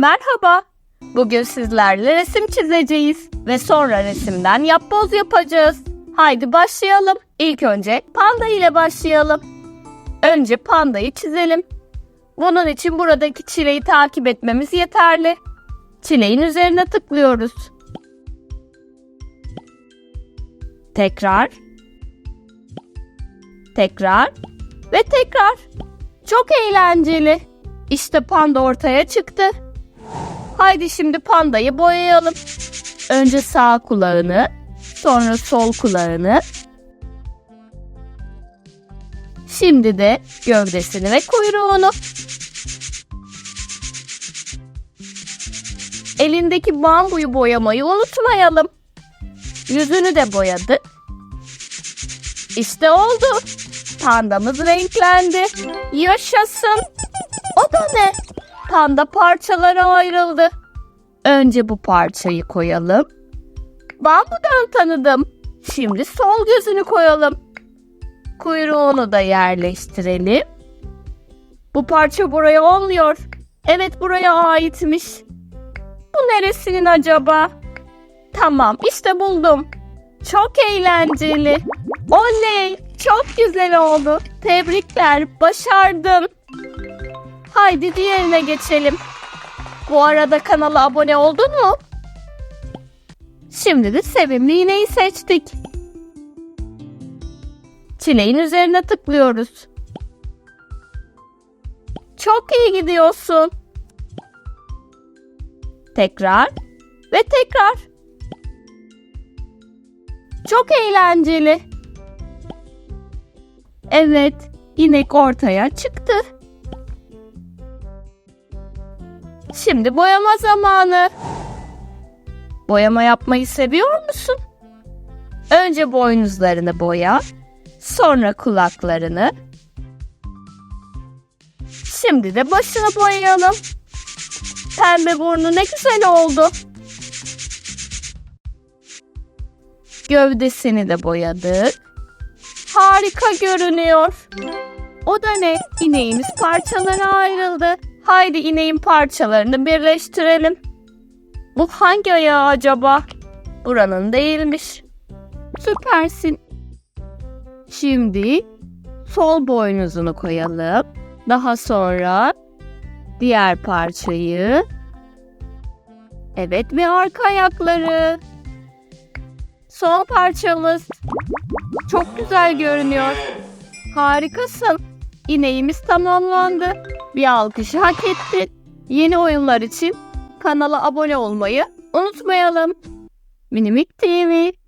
Merhaba. Bugün sizlerle resim çizeceğiz ve sonra resimden yapboz yapacağız. Haydi başlayalım. İlk önce panda ile başlayalım. Önce pandayı çizelim. Bunun için buradaki çileyi takip etmemiz yeterli. Çileğin üzerine tıklıyoruz. Tekrar. Tekrar ve tekrar. Çok eğlenceli. İşte panda ortaya çıktı. Haydi şimdi pandayı boyayalım. Önce sağ kulağını, sonra sol kulağını. Şimdi de gövdesini ve kuyruğunu. Elindeki bambuyu boyamayı unutmayalım. Yüzünü de boyadık. İşte oldu. Pandamız renklendi. Yaşasın. Panda parçalara ayrıldı. Önce bu parçayı koyalım. Bambudan tanıdım. Şimdi sol gözünü koyalım. Kuyruğunu da yerleştirelim. Bu parça buraya olmuyor. Evet buraya aitmiş. Bu neresinin acaba? Tamam işte buldum. Çok eğlenceli. Oley! Çok güzel oldu. Tebrikler. Başardın. Haydi diğerine geçelim. Bu arada kanala abone oldun mu? Şimdi de sevimli iğneyi seçtik. Çileğin üzerine tıklıyoruz. Çok iyi gidiyorsun. Tekrar ve tekrar. Çok eğlenceli. Evet, inek ortaya çıktı. Şimdi boyama zamanı. Boyama yapmayı seviyor musun? Önce boynuzlarını boya, sonra kulaklarını. Şimdi de başını boyayalım. Pembe burnu ne güzel oldu. Gövdesini de boyadık. Harika görünüyor. O da ne? İneğimiz parçalara ayrıldı. Haydi ineğin parçalarını birleştirelim. Bu hangi ayağı acaba? Buranın değilmiş. Süpersin. Şimdi sol boynuzunu koyalım. Daha sonra diğer parçayı. Evet ve arka ayakları. Son parçamız. Çok güzel görünüyor. Harikasın. İneğimiz tamamlandı. Bir alkışı hak ettin. Yeni oyunlar için kanala abone olmayı unutmayalım. Minimik TV